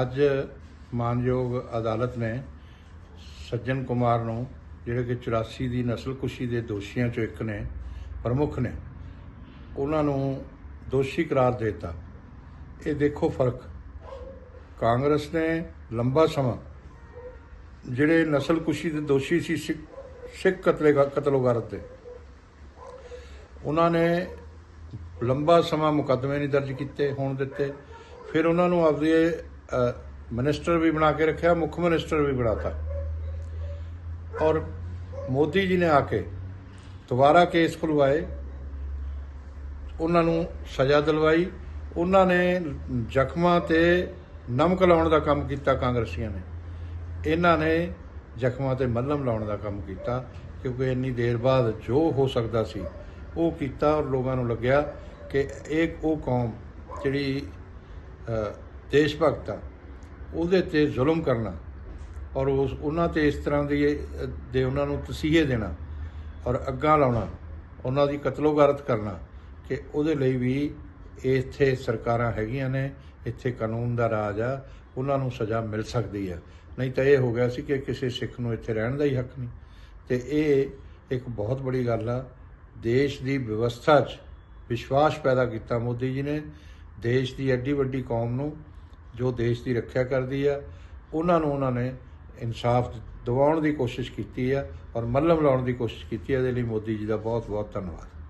ਅੱਜ ਮਾਨਯੋਗ ਅਦਾਲਤ ਨੇ ਸੱਜਣ ਕੁਮਾਰ ਨੂੰ, ਜਿਹੜੇ ਕਿ 84 ਦੀ ਨਸਲਕੁਸ਼ੀ ਦੇ ਦੋਸ਼ੀਆਂ ਚੋਂ ਇੱਕ ਨੇ, ਪ੍ਰਮੁੱਖ ਨੇ, ਉਹਨਾਂ ਨੂੰ ਦੋਸ਼ੀ ਕਰਾਰ ਦਿੱਤਾ। ਇਹ ਦੇਖੋ ਫ਼ਰਕ। ਕਾਂਗਰਸ ਨੇ ਲੰਬਾ ਸਮਾਂ ਜਿਹੜੇ ਨਸਲਕੁਸ਼ੀ ਦੇ ਦੋਸ਼ੀ ਸੀ, ਸਿੱਖ ਸਿੱਖ ਕਤਲੇ ਕਤਲੋਗਾਰਤ ਦੇ, ਉਹਨਾਂ ਨੇ ਲੰਬਾ ਸਮਾਂ ਮੁਕੱਦਮੇ ਨਹੀਂ ਦਰਜ ਕੀਤੇ, ਹੋਣ ਦਿੱਤੇ। ਫਿਰ ਉਹਨਾਂ ਨੂੰ ਆਪਦੇ ਅ, ਮਿਨਿਸਟਰ ਵੀ ਬਣਾ ਕੇ ਰੱਖਿਆ ਮੁੱਖ ਮਿਨਿਸਟਰ ਵੀ ਬਣਾਤਾ। ਔਰ ਮੋਦੀ ਜੀ ਨੇ ਆ ਕੇ ਦੁਬਾਰਾ ਕੇਸ ਖੁਲਵਾਏ। ਉਹਨਾਂ ਨੂੰ ਸਜ਼ਾ ਦਿਲਵਾਈ। ਉਹਨਾਂ ਨੇ ਜ਼ਖਮਾਂ ਤੇ ਨਮਕ ਲਾਉਣ ਦਾ ਕੰਮ ਕੀਤਾ ਕਾਂਗਰਸੀਆਂ ਨੇ। ਇਹਨਾਂ ਨੇ ਜ਼ਖਮਾਂ ਤੇ ਮੱਲਮ ਲਾਉਣ ਦਾ ਕੰਮ ਕੀਤਾ ਕਿਉਂਕਿ ਇੰਨੀ ਦੇਰ ਬਾਅਦ ਜੋ ਹੋ ਸਕਦਾ ਸੀ ਉਹ ਕੀਤਾ ਔਰ ਲੋਕਾਂ ਨੂੰ ਲੱਗਿਆ ਕਿ ਇਹ ਉਹ ਕੌਮ ਜਿਹੜੀ ਦੇਸ਼ ਭਗਤ ਆ, ਉਹਦੇ ਤੇ ਜ਼ੁਲਮ ਕਰਨਾ ਔਰ ਉਸ, ਉਹਨਾਂ ਤੇ ਇਸ ਤਰ੍ਹਾਂ ਦੀ ਦੇ ਉਹਨਾਂ ਨੂੰ ਤਸੀਹੇ ਦੇਣਾ ਔਰ ਅੱਗਾ ਲਾਉਣਾ, ਉਹਨਾਂ ਦੀ ਕਤਲੋਗਾਰਤ ਕਰਨਾ ਕਿ ਉਹਦੇ ਲਈ ਵੀ ਇੱਥੇ ਸਰਕਾਰਾਂ ਹੈਗੀਆਂ ਨੇ, ਇੱਥੇ ਕਾਨੂੰਨ ਦਾ ਰਾਜ ਆ, ਉਹਨਾਂ ਨੂੰ ਸਜ਼ਾ ਮਿਲ ਸਕਦੀ ਆ। ਨਹੀਂ ਤਾਂ ਇਹ ਹੋ ਗਿਆ ਸੀ ਕਿ ਕਿਸੇ ਸਿੱਖ ਨੂੰ ਇੱਥੇ ਰਹਿਣ ਦਾ ਹੀ ਹੱਕ ਨਹੀਂ। ਤੇ ਇਹ ਇੱਕ ਬਹੁਤ ਬੜੀ ਗੱਲ ਆ, ਦੇਸ਼ ਦੀ ਵਿਵਸਥਾ 'ਚ ਵਿਸ਼ਵਾਸ ਪੈਦਾ ਕੀਤਾ ਮੋਦੀ ਜੀ ਨੇ, ਦੇਸ਼ ਦੀ ਐਡੀ ਵੱਡੀ ਕੌਮ ਨੂੰ ਜੋ ਦੇਸ਼ ਦੀ ਰੱਖਿਆ ਕਰਦੀ ਆ, ਉਹਨਾਂ ਨੂੰ ਉਹਨਾਂ ਨੇ ਇਨਸਾਫ ਦਿਵਾਉਣ ਦੀ ਕੋਸ਼ਿਸ਼ ਕੀਤੀ ਆ ਔਰ ਮੱਲਮ ਲਾਉਣ ਦੀ ਕੋਸ਼ਿਸ਼ ਕੀਤੀ ਆ। ਇਹਦੇ ਲਈ ਮੋਦੀ ਜੀ ਦਾ ਬਹੁਤ ਬਹੁਤ ਧੰਨਵਾਦ।